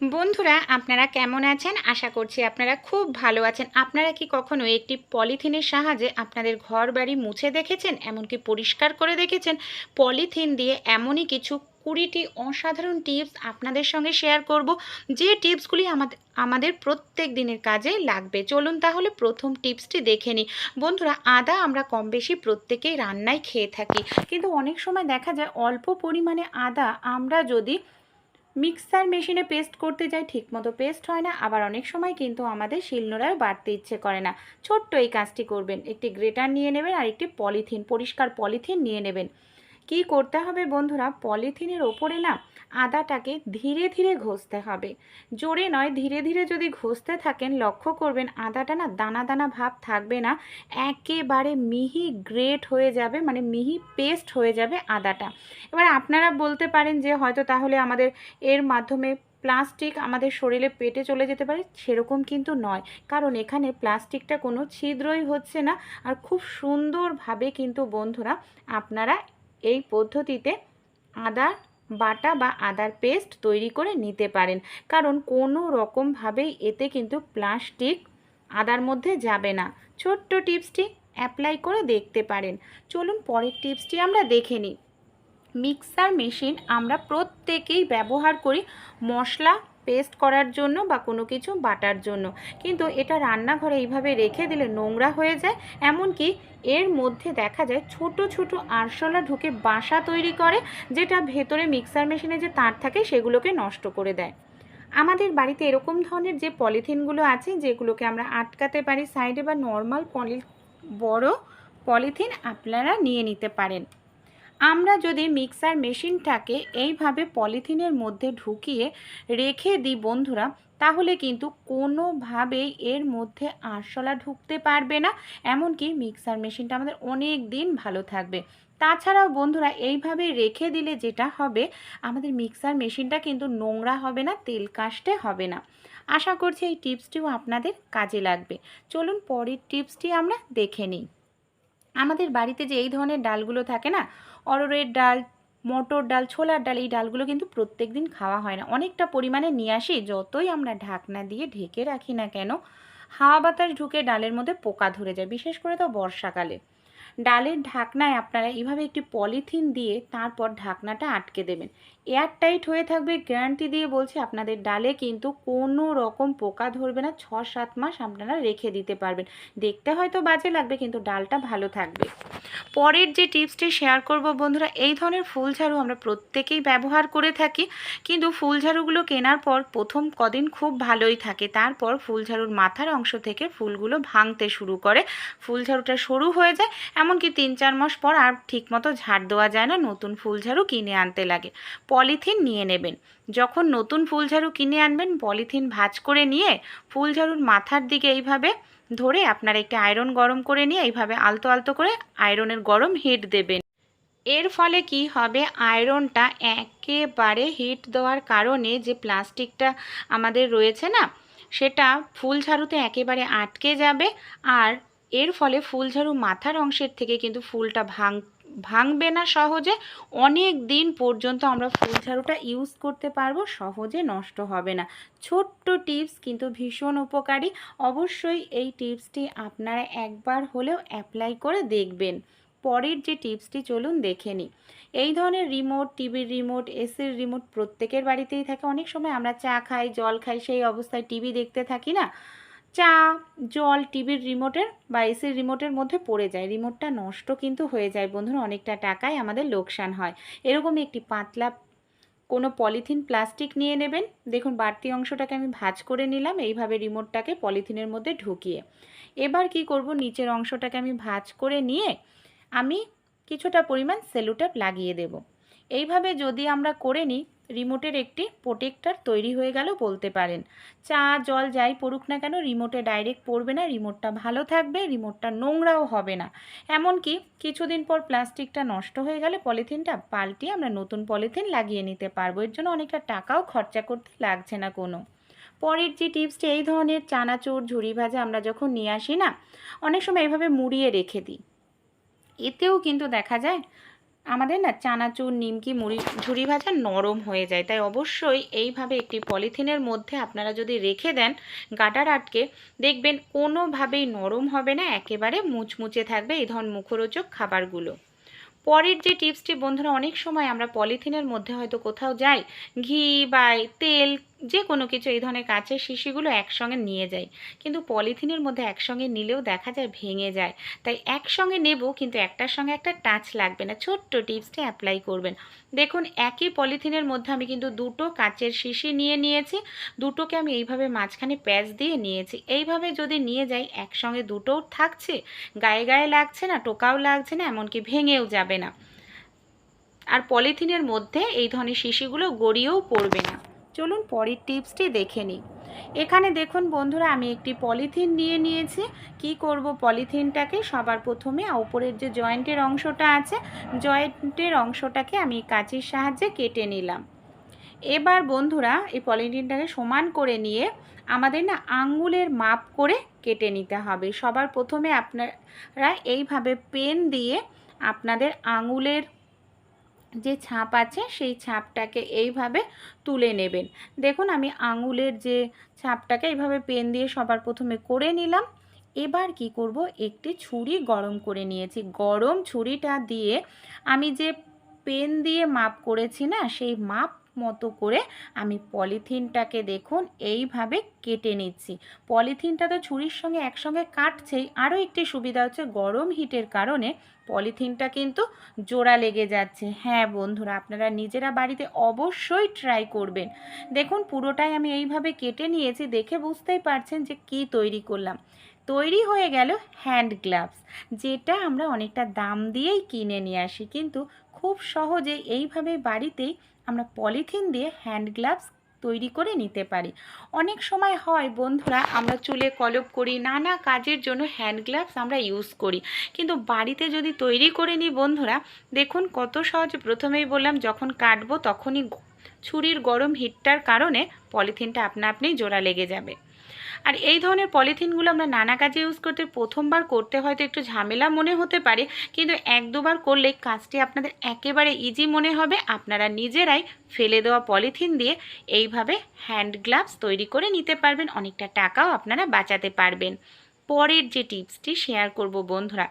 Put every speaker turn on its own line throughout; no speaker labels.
বন্ধুরা, আপনারা কেমন আছেন? আশা করছি আপনারা খুব ভালো আছেন। আপনারা কি কখনো একটি পলিথিনের সাহায্যে আপনাদের ঘর বাড়ি মুছে দেখেছেন? এমনকি পরিষ্কার করে দেখেছেন? পলিথিন দিয়ে এমনই কিছু কুড়িটি অসাধারণ টিপস আপনাদের সঙ্গে শেয়ার করব, যে টিপসগুলি আমাদের আমাদের প্রত্যেক দিনের কাজে লাগবে। চলুন তাহলে প্রথম টিপসটি দেখে নিই। বন্ধুরা, আদা আমরা কম বেশি প্রত্যেকেই রান্নায় খেয়ে থাকি। কিন্তু অনেক সময় দেখা যায় অল্প পরিমাণে আদা আমরা যদি মিক্সার মেশিনে পেস্ট করতে যাই ঠিকমতো পেস্ট হয় না, আবার অনেক সময় কিন্তু আমাদের শিলনোড়ায় বাড়তে ইচ্ছে করে না। ছোট্ট এই কাজটি করবেন, একটি গ্রেটার নিয়ে নেবেন আর একটি পলিথিন, পরিষ্কার পলিথিন নিয়ে নেবেন। কি করতে হবে বন্ধুরা, পলিথিনের ওপরে না আদাটাকে ধীরে ধীরে ঘষতে হবে। জোরে নয়, ধীরে ধীরে যদি ঘষতে থাকেন, লক্ষ্য করবেন আদাটা না দানা দানা ভাব থাকবে না, একেবারে মিহি গ্রেট হয়ে যাবে মানে মিহি পেস্ট হয়ে যাবে আদাটা। এবার আপনারা বলতে পারেন যে হয়তো তাহলে আমাদের এর মাধ্যমে প্লাস্টিক আমাদের শরীরে পেটে চলে যেতে পারে, সেরকম কিন্তু নয়। কারণ এখানে প্লাস্টিকটা কোনো ছিদ্রই হচ্ছে না, আর খুব সুন্দরভাবে কিন্তু বন্ধুরা আপনারা এই পদ্ধতিতে আদা বাটা বা আদার পেস্ট তৈরি করে নিতে পারেন। কারণ কোনো রকমভাবেই এতে কিন্তু প্লাস্টিক আদার মধ্যে যাবে না। ছোট্ট টিপসটি অ্যাপ্লাই করে দেখতে পারেন। চলুন পরের টিপসটি আমরা দেখে নিই। মিক্সার মেশিন আমরা প্রত্যেকেই ব্যবহার করি মশলা পেস্ট করার জন্য বা কোনো কিছু বাটার জন্য। কিন্তু এটা রান্নাঘরে এইভাবে রেখে দিলে নোংরা হয়ে যায়। এমনকি এর মধ্যে দেখা যায় ছোট ছোট আরশোলা ঢুকে বাসা তৈরি করে, যেটা ভেতরে মিক্সার মেশিনে যে তার থাকে সেগুলোকে নষ্ট করে দেয়। আমাদের বাড়িতে এরকম ধরনের যে পলিথিনগুলো আছে, যেগুলোকে আমরা আটকাতে পারি, সাইডে বা নর্মাল পলি বড় পলিথিন আপনারা নিয়ে নিতে পারেন। আমরা যদি মিক্সার মেশিনটাকে এইভাবে পলিথিনের মধ্যে ঢুকিয়ে রেখে দিই বন্ধুরা, তাহলে কিন্তু কোনোভাবেই এর মধ্যে আরশোলা ঢুকতে পারবে না। এমনকি মিক্সার মেশিনটা আমাদের অনেক দিন ভালো থাকবে। তাছাড়াও বন্ধুরা, এইভাবে রেখে দিলে যেটা হবে, আমাদের মিক্সার মেশিনটা কিন্তু নোংরা হবে না, তেল কাস্টে হবে না। আশা করছি এই টিপসটিও আপনাদের কাজে লাগবে। চলুন পরের টিপসটি আমরা দেখে নিই। আমাদের বাড়িতে যে এই ধরনের ডালগুলো থাকে না অরড়ের ডাল, মটর ডাল, ছোলার ডাল, এই ডালগুলো কিন্তু প্রত্যেক দিন খাওয়া হয় না। অনেকটা পরিমাণে নিয়ে আসি, যতই আমরা ঢাকনা দিয়ে ঢেকে রাখি না কেন, হাওয়া বাতাস ঢুকে ডালের মধ্যে পোকা ধরে যায়, বিশেষ করে তো বর্ষাকালে। ডালের ঢাকনায় আপনারা এভাবে একটি পলিথিন দিয়ে তারপর ঢাকনাটা আটকে দেবেন। এয়ার টাইট হয়ে থাকবে, গ্যারান্টি দিয়ে বলছি আপনাদের, ডালে কিন্তু কোনো রকম পোকা ধরবে না ছ সাত মাস আপনারা রেখে দিতে পারবেন। দেখতে হয়তো বাজে লাগবে, কিন্তু ডালটা ভালো থাকবে। পরের যে টিপসটি শেয়ার করব বন্ধুরা, এই ধরনের ফুল ঝাড়ু আমরা প্রত্যেকেই ব্যবহার করে থাকি, কিন্তু ফুল ঝাড়ুগুলো কেনার পর প্রথম কদিন খুব ভালোই থাকে। তারপর ফুল ঝাড়ুর মাথার অংশ থেকে ফুলগুলো ভাঙতে শুরু করে, ফুল ঝাড়ুটা সরু হয়ে যায় এমনকি তিন চার মাস পর আর ঠিকমতো ঝাড় দেওয়া যায় না, নতুন ফুল ঝাড়ু কিনে আনতে লাগে। পলিথিন নিয়ে নেবেন। যখন নতুন ফুল ঝাড়ু কিনে আনবেন, পলিথিন ভাজ করে নিয়ে ফুল ঝাড়ুর মাথার দিকে এইভাবে ধরে আপনার একটি আয়রন গরম করে নিয়ে এইভাবে আলতো আলতো করে আয়রনের গরম হিট দেবেন। এর ফলে কি হবে? আয়রনটা একেবারে হিট দেওয়ার কারণে যে প্লাস্টিকটা আমাদের রয়েছে না, সেটা ফুল ঝাড়ুতে একেবারে আটকে যাবে আর এর ফলে ফুলঝাড়ু মাথার অংশের থেকে কিন্তু ফুলটা ভাঙ, ভাঙবে না সহজে। অনেক দিন পর্যন্ত আমরা ফুল ঝাড়ুটা ইউজ করতে পারব, সহজে নষ্ট হবে না। ছোট্ট টিপস কিন্তু ভীষণ উপকারী। অবশ্যই এই টিপসটি আপনারা একবার হলেও অ্যাপ্লাই করে দেখবেন। পরের যে টিপসটি চলুন দেখে নিই। এই ধরনের রিমোট টিভির রিমোট এসির রিমোট প্রত্যেকের বাড়িতেই থাকে। অনেক সময় আমরা চা খাই, জল খাই, সেই অবস্থায় টিভি দেখতে থাকি না। চা, জল টিভির রিমোটের বা এসির রিমোটের মধ্যে পড়ে যায়। রিমোটটা নষ্ট কিন্তু হয়ে যায় বন্ধুরা, অনেকটা টাকায় আমাদের লোকসান হয়। এরকমই একটি পাতলা কোনো পলিথিন প্লাস্টিক নিয়ে নেবেন। দেখুন, বাড়তি অংশটাকে আমি ভাজ করে নিলাম, এইভাবে রিমোটটাকে পলিথিনের মধ্যে ঢুকিয়ে। এবার কি করব, নিচের অংশটাকে আমি ভাঁজ করে নিয়ে আমি কিছুটা পরিমাণ সেলুটেপ লাগিয়ে দেব। এইভাবে যদি আমরা করে নিই রিমোটের একটি প্রোটেক্টার তৈরি হয়ে গেল বলতে পারেন। চা, জল যাই পড়ুক না কেন, রিমোটে ডাইরেক্ট পড়বে না, রিমোটটা ভালো থাকবে, রিমোটটা নোংরাও হবে না। এমনকি কিছুদিন পর প্লাস্টিকটা নষ্ট হয়ে গেলে পলিথিনটা পাল্টিয়ে আমরা নতুন পলিথিন লাগিয়ে নিতে পারব। এর জন্য অনেকটা টাকাও খরচা করতে লাগছে না কোনো। পরের যে টিপসটি, এই ধরনের চানাচুর, ঝুড়ি ভাজা আমরা যখন নিয়ে আসি না, অনেক সময় এভাবে মুড়িয়ে রেখে দিই। এতেও কিন্তু দেখা যায় আমাদের না চানাচুর, নিমকি, মুড়ি ঝুড়ি ভাজা নরম হয়ে যায়। তাই অবশ্যই এইভাবে একটি পলিথিনের মধ্যে আপনারা যদি রেখে দেন গাটার আটকে, দেখবেন কোনোভাবেই নরম হবে না, একেবারে মুচমুচে থাকবে এই ধরনের মুখরোচক খাবারগুলো। পরের যে টিপসটি বন্ধুরা, অনেক সময় আমরা পলিথিনের মধ্যে হয়তো কোথাও যাই, ঘি বা তেল যে কোনো কিছু, এই ধরনের কাঁচের শিশিগুলো একসঙ্গে নিয়ে যাই। কিন্তু পলিথিনের মধ্যে একসঙ্গে নিলেও দেখা যায় ভেঙে যায়। তাই একসঙ্গে নেব, কিন্তু একটার সঙ্গে একটা টাচ লাগবে না। ছোট্ট টিপসটি অ্যাপ্লাই করবেন। দেখুন, একই পলিথিনের মধ্যে আমি কিন্তু দুটো কাঁচের শিশি নিয়ে নিয়েছি। দুটোকে আমি এইভাবে মাঝখানে প্যাচ দিয়ে নিয়েছি। এইভাবে যদি নিয়ে যাই, একসঙ্গে দুটোও থাকছে। গায়ে গায়ে লাগছে না, টোকাও লাগছে না, এমনকি ভেঙেও যাবে না। আর পলিথিনের মধ্যে এই ধরনের শিশিগুলো গড়িয়েও পড়বে না। চলুন পরের টিপসটি দেখে নিই। এখানে দেখুন বন্ধুরা, আমি একটি পলিথিন নিয়ে নিয়েছি। কি করব? পলিথিনটাকে সবার প্রথমে ওপরের যে জয়েন্টের অংশটা আছে, জয়েন্টের অংশটাকে আমি কাঁচির সাহায্যে কেটে নিলাম। এবার বন্ধুরা, এই পলিথিনটাকে সমান করে নিয়ে আমাদের না আঙ্গুলের মাপ করে কেটে নিতে হবে। সবার প্রথমে আপনারা এইভাবে পেন দিয়ে আপনাদের আঙুলের যে ছাপ আছে সেই ছাপটাকে এইভাবে তুলে নেবেন। দেখুন আমি আঙুলের যে ছাপটাকে এইভাবে পেন দিয়ে সবার প্রথমে করে নিলাম। এবার কি করব? একটি ছুরি গরম করে নিয়েছি। গরম ছুরিটা দিয়ে আমি যে পেন দিয়ে মাপ করেছি না, সেই মাপ মতো করে আমি পলিথিনটাকে দেখুন, এইভাবে কেটে নিচ্ছি। পলিথিনটা তো ছুরির সঙ্গে একসঙ্গে কাটছেই। আরও একটি সুবিধা হচ্ছে গরম হিটের কারণে পলিথিনটা কিন্তু জোড়া লেগে যাচ্ছে। হ্যাঁ বন্ধুরা, আপনারা নিজেরা বাড়িতে অবশ্যই ট্রাই করবেন। দেখুন, পুরোটাই আমি এইভাবে কেটে নিয়েছি, দেখে বুঝতেই পারছেন যে কি তৈরি করলাম। তৈরি হয়ে গেল হ্যান্ড গ্লাভস, যেটা আমরা অনেকটা দাম দিয়েই কিনে নিয়ে আসি। কিন্তু খুব সহজে এইভাবে বাড়িতেই আমরা পলিথিন দিয়ে হ্যান্ড গ্লাভস তৈরি করে নিতে পারি। অনেক সময় হয়, বন্ধুরা, আমরা চুলে কলপ করি, নানা কাজের জন্য হ্যান্ড গ্লাভস আমরা ইউজ করি। কিন্তু বাড়িতে যদি তৈরি করে নিই, বন্ধুরা, দেখুন কত সহজ। প্রথমেই বললাম, যখন কাটবো তখনই ছুরির গরম হিটটার কারণে পলিথিনটা আপনা আপনি জোড়া লেগে যাবে। আর এই ধরনের পলিথিনগুলো আমরা নানা কাজে ইউজ করতে, প্রথমবার করতে হয়তো একটু ঝামেলা মনে হতে পারে, কিন্তু এক দুবার করলে কাজটি আপনাদের একেবারে ইজি মনে হবে। আপনারা নিজেরাই ফেলে দেওয়া পলিথিন দিয়ে এইভাবে হ্যান্ড গ্লাভস তৈরি করে নিতে পারবেন, অনেকটা টাকাও আপনারা বাঁচাতে পারবেন। পরের যে টিপসটি শেয়ার করব বন্ধুরা,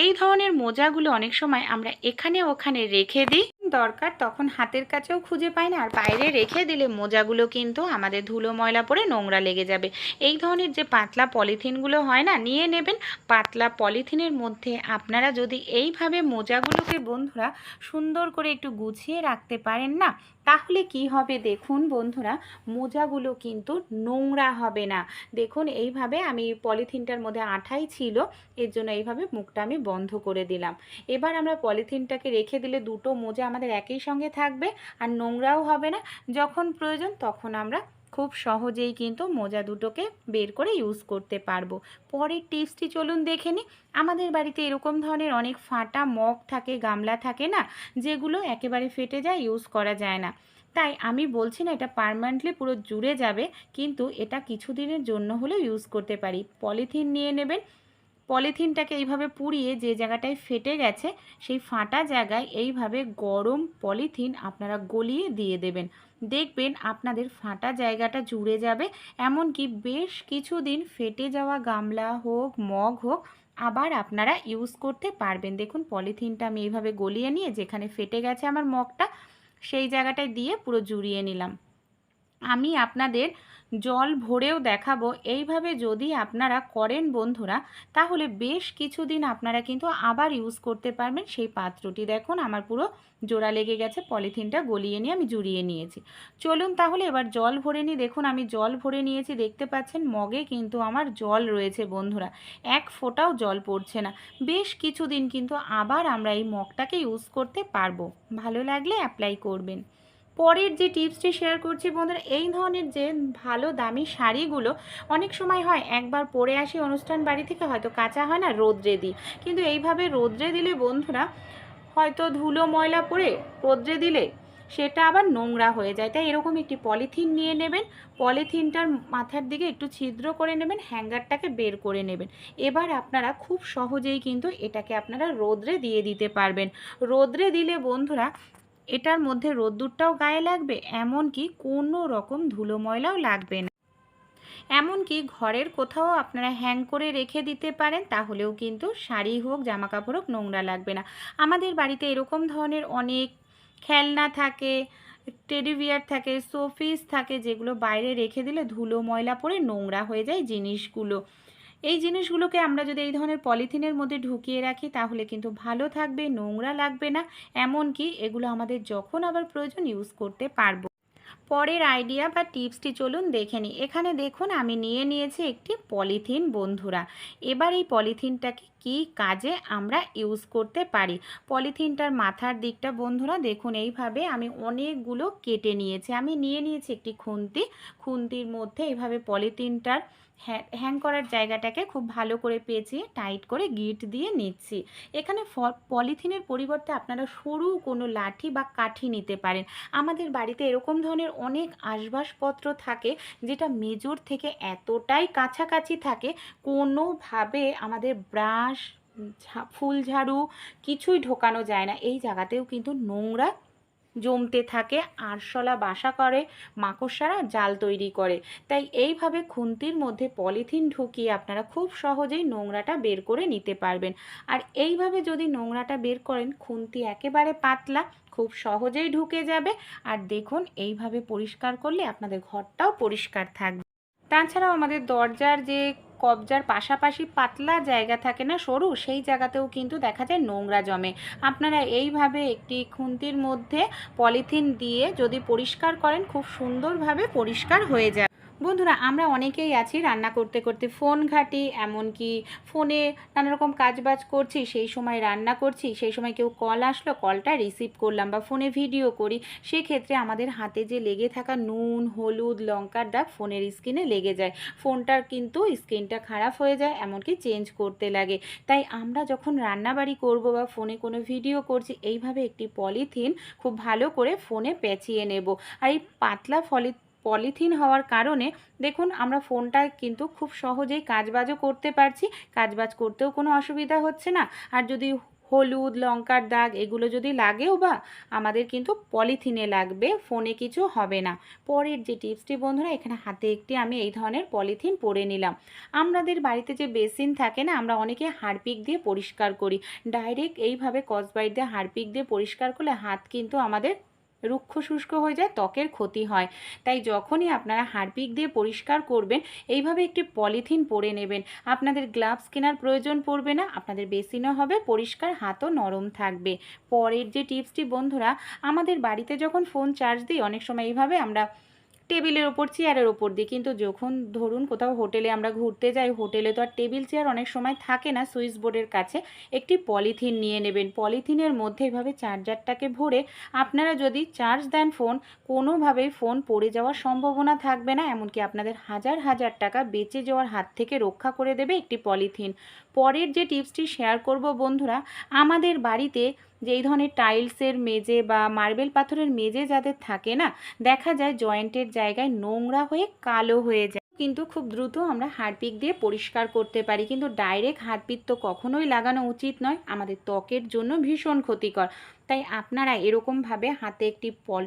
এই ধরনের মোজাগুলো অনেক সময় আমরা এখানে ওখানে রেখে দিই। দরকার, তখন হাতের কাছেও খুঁজে পাই না। আর বাইরে রেখে দিলে মোজাগুলো কিন্তু আমাদের ধুলো ময়লা পরে নোংরা লেগে যাবে। এই ধরনের যে পাতলা পলিথিনগুলো হয় না, নিয়ে নেবেন। পাতলা পলিথিনের মধ্যে আপনারা যদি এইভাবে মোজাগুলোকে বন্ধুরা সুন্দর করে একটু গুছিয়ে রাখতে পারেন না তাহলে কি হবে দেখুন বন্ধুরা, মোজাগুলো কিন্তু নোংরা হবে না। দেখুন এইভাবে আমি পলিথিনটার মধ্যে আঠাই ছিল, এর জন্য এইভাবে মুখটা আমি বন্ধ করে দিলাম। এবার আমরা পলিথিনটাকে রেখে দিলে দুটো মোজা আমাদের একই সঙ্গে থাকবে আর নোংরাও হবে না। যখন প্রয়োজন তখন আমরা খুব সহজেই কিন্তু মোজা দুটোকে বের করে ইউজ করতে পারব। পরের টিপসটি চলুন দেখে নিই আমাদের বাড়িতে এরকম ধরনের অনেক ফাটা মগ থাকে, গামলা থাকে না, যেগুলো একেবারে ফেটে যায় ইউজ করা যায় না। তাই আমি বলছি না এটা পারমানেন্টলি পুরো জুড়ে যাবে, কিন্তু এটা কিছুদিনের জন্য হলেও ইউজ করতে পারি। পলিথিন নিয়ে নেবেন পলিথিনটাকে এইভাবে পুড়িয়ে যে জায়গাটায় ফেটে গেছে, সেই ফাটা জায়গায় এইভাবে গরম পলিথিন আপনারা গলিয়ে দিয়ে দেবেন। দেখবেন আপনাদের ফাটা জায়গাটা জুড়ে যাবে, এমনকি বেশ কিছুদিন ফেটে যাওয়া গামলা হোক, মগ হোক, আবার আপনারা ইউজ করতে পারবেন। দেখুন, পলিথিনটা আমি এইভাবে গলিয়ে নিয়ে যেখানে ফেটে গেছে আমার মগটা, সেই জায়গাটায় দিয়ে পুরো জুড়িয়ে নিলাম। আমি আপনাদের জল ভরেও দেখাবো। এইভাবে যদি আপনারা করেন বন্ধুরা, তাহলে বেশ কিছুদিন আপনারা কিন্তু আবার ইউজ করতে পারবেন সেই পাত্রটি। দেখুন, আমার পুরো জোড়া লেগে গেছে, পলিথিনটা গলিয়ে নিয়ে আমি জুড়িয়ে নিয়েছি। চলুন তাহলে এবার জল ভরে নিই। দেখুন, আমি জল ভরে নিয়েছি, দেখতে পাচ্ছেন মগে কিন্তু আমার জল রয়েছে বন্ধুরা। এক ফোঁটাও জল পড়ছে না। বেশ কিছুদিন কিন্তু আবার আমরা এই মগটাকে ইউজ করতে পারব। ভালো লাগলে অ্যাপ্লাই করবেন। পরের যে টিপসটি শেয়ার করছি বন্ধুরা, এই ধরনের যে ভালো দামি শাড়িগুলো অনেক সময় হয়, একবার পরে আসি অনুষ্ঠান বাড়ি থেকে হয়তো কাঁচা হয় না, রোদ্রে দিই। কিন্তু এইভাবে রোদ্রে দিলে বন্ধুরা, হয়তো ধুলো ময়লা পরে রোদ্রে দিলে সেটা আবার নোংরা হয়ে যায়। তাই এরকম একটি পলিথিন নিয়ে নেবেন, পলিথিনটার মাথার দিকে একটু ছিদ্র করে নেবেন, হ্যাঙ্গারটাকে বের করে নেবেন। এবার আপনারা খুব সহজেই কিন্তু এটাকে আপনারা রোদ্রে দিয়ে দিতে পারবেন। রোদ্রে দিলে বন্ধুরা এটার মধ্যে রোদ্দুরটাও গায়ে লাগবে, এমনকি কোনো রকম ধুলো ময়লাও লাগবে না। এমনকি ঘরের কোথাও আপনারা হ্যাং করে রেখে দিতে পারেন, তাহলেও কিন্তু শাড়ি হোক জামা কাপড় হোক, নোংরা লাগবে না। আমাদের বাড়িতে এরকম ধরনের অনেক খেলনা থাকে, টেডি বিয়ার থাকে, শোপিস থাকে, যেগুলো বাইরে রেখে দিলে ধুলো ময়লা পড়ে নোংরা হয়ে যায় জিনিসগুলো। এই জিনিসগুলোকে আমরা যদি এই ধরনের পলিথিনের মধ্যে ঢুকিয়ে রাখি, তাহলে কিন্তু ভালো থাকবে, নোংরা লাগবে না। এমনকি এগুলো আমাদের যখন আবার প্রয়োজন ইউজ করতে পারব। পরের আইডিয়া বা টিপসটি চলুন দেখে নিই। এখানে দেখুন, আমি নিয়ে নিয়েছি একটি পলিথিন, বন্ধুরা। এবার এই পলিথিনটাকে কি কাজে আমরা ইউজ করতে পারি? পলিথিনটার মাথার দিকটা, বন্ধুরা, দেখুন, এইভাবে আমি অনেকগুলো কেটে নিয়েছি। আমি নিয়ে নিয়েছি একটি খুন্তি। খুন্তির মধ্যে এইভাবে পলিথিনটার হ্যাং করার জায়গাটাকে খুব ভালো করে পেঁচিয়ে টাইট করে গিট দিয়ে নিচ্ছি। এখানে পলিথিনের পরিবর্তে আপনারা সরু কোনো লাঠি বা কাঠি নিতে পারেন। আমাদের বাড়িতে এরকম ধরনের অনেক আসবাবপত্র থাকে যেটা মেজর থেকে এতটাই কাছাকাছি থাকে, কোনোভাবে আমাদের ব্রাশ ফুল ঝাড়ু কিছুই ঢোকানো যায় না। এই জায়গাতেও কিন্তু নোংরা জমতে থাকে, আরশোলা বাসা করে, মাকড়সারা জাল তৈরি করে। তাই এইভাবে খুন্তির মধ্যে পলিথিন ঢুকিয়ে আপনারা খুব সহজেই নোংরাটা বের করে নিতে পারবেন। আর এইভাবে যদি নোংরাটা বের করেন, খুন্তি একেবারে পাতলা, খুব সহজেই ঢুকে যাবে। আর দেখুন, এইভাবে পরিষ্কার করলে আপনাদের ঘরটাও পরিষ্কার থাকবে। তাছাড়াও আমাদের দরজার যে কবজার পাশাপাশি পাতলা জায়গা থাকে না সরু, সেই জায়গাতেও কিন্তু দেখা যায় নোংরা জমে। আপনারা এইভাবে একটি খুন্তির মধ্যে পলিথিন দিয়ে যদি পরিষ্কার করেন, খুব সুন্দরভাবে পরিষ্কার হয়ে যায়। বন্ধুরা, আমরা অনেকেই আছি রান্না করতে করতে ফোন ঘাটি, এমনকি ফোনে নানা রকম কাজবাজ করছি, সেই সময় রান্না করছি, সেই সময় কেউ কল আসলো, কলটা রিসিভ করলাম বা ফোনে ভিডিও করি, সেক্ষেত্রে আমাদের হাতে যে লেগে থাকা নুন, হলুদ, লঙ্কার দাগ ফোনের স্ক্রিনে লেগে যায়। ফোনটার কিন্তু স্ক্রিনটা খারাপ হয়ে যায়, এমনকি চেঞ্জ করতে লাগে। তাই আমরা যখন রান্নাবাড়ি করব বা ফোনে কোনো ভিডিও করছি, এইভাবে একটি পলিথিন খুব ভালো করে ফোনে পেঁচিয়ে নেব। আর এই পাতলা ফলি পলিথিন হওয়ার কারণে, দেখুন আমরা ফোনটা কিন্তু খুব সহজেই কাজবাজও করতে পারছি, কাজবাজ করতেও কোনো অসুবিধা হচ্ছে না। আর যদি হলুদ, লঙ্কার দাগ এগুলো যদি লাগেও বা আমাদের কিন্তু পলিথিনে লাগবে, ফোনে কিছু হবে না। পরের যে টিপসটি বন্ধুরা, এখানে হাতে একটি আমি এই ধরনের পলিথিন পরে নিলাম। আমাদের বাড়িতে যে বেসিন থাকে না, আমরা অনেকে হারপিক দিয়ে পরিষ্কার করি। ডাইরেক্ট এইভাবে কসবাইট দিয়ে হারপিক দিয়ে পরিষ্কার করলে হাত কিন্তু আমাদের রুক্ষ শুষ্ক হয়ে যায়, ত্বকের ক্ষতি হয়। তাই যখনই আপনারা হারপিক দিয়ে পরিষ্কার করবেন, এইভাবে একটি পলিথিন পরে নেবেন। আপনাদের গ্লাভস কেনার প্রয়োজন পড়বে না, আপনাদের বেসিনও হবে, পরিষ্কার হাতও নরম থাকবে। পরের যে টিপসটি বন্ধুরা, আমাদের বাড়িতে যখন ফোন চার্জ দিই, অনেক সময় এইভাবে আমরা টেবিলের ওপর চেয়ারের ওপর দিই কিন্তু যখন ধরুন কোথাও হোটেলে আমরা ঘুরতে যাই, হোটেলে তো আর টেবিল, চেয়ার অনেক সময় থাকে না সুইচ বোর্ডের কাছে। একটি পলিথিন নিয়ে নেবেন। পলিথিনের মধ্যে এভাবে চার্জারটাকে ভরে আপনারা যদি চার্জ দেন ফোন, কোনোভাবেই ফোন পড়ে যাওয়ার সম্ভাবনা থাকবে না। এমনকি আপনাদের হাজার হাজার টাকা বেঁচে যাওয়ার হাত থেকে রক্ষা করে দেবে একটি পলিথিন। পরের যে টিপসটি শেয়ার করব বন্ধুরা, আমাদের বাড়িতে যে এই ধরনের টাইলসের মেজে বা মার্বেল পাথরের মেজে যাদের থাকে না, দেখা যায় জয়েন্টের জায়গায় নোংরা হয়ে কালো হয়ে যায়। কিন্তু খুব দ্রুত আমরা হারপিক দিয়ে পরিষ্কার করতে পারি। কিন্তু ডাইরেক্ট হারপিক তো কখনোই লাগানো উচিত নয়, আমাদের ত্বকের জন্য ভীষণ ক্ষতিকর। তাই আপনারা এরকমভাবে হাতে একটি পল,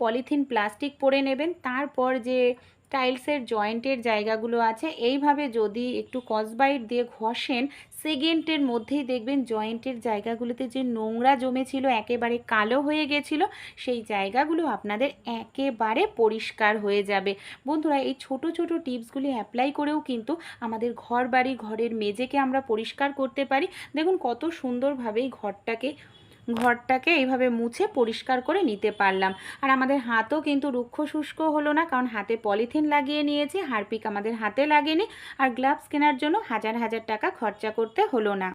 পলিথিন প্লাস্টিক পরে নেবেন। তারপর যে টাইলসের জয়েন্টের জায়গাগুলো আছে, এইভাবে যদি একটু কসবাইট দিয়ে ঘষেন সেকেন্ডের মধ্যেই দেখবেন জয়েন্টের জায়গাগুলোতে যে নোংরা জমেছিল, একেবারে কালো হয়ে গেছিল, সেই জায়গাগুলো আপনাদের একেবারে পরিষ্কার হয়ে যাবে। বন্ধুরা, এই ছোট ছোট টিপসগুলি অ্যাপ্লাই করেও কিন্তু আমাদের ঘর বাড়ি ঘরের মেজেকে আমরা পরিষ্কার করতে পারি। দেখুন কত সুন্দরভাবেই ঘরটাকে ঘরটাকে এইভাবে মুছে পরিষ্কার করে নিতে পারলাম। আর আমাদের হাতও কিন্তু রুক্ষ শুষ্ক হলো না, কারণ হাতে পলিথিন লাগিয়ে নিয়েছি, হারপিক আমাদের হাতে লাগেনি, আর গ্লাভস কেনার জন্য হাজার হাজার টাকা খরচা করতে হলো না।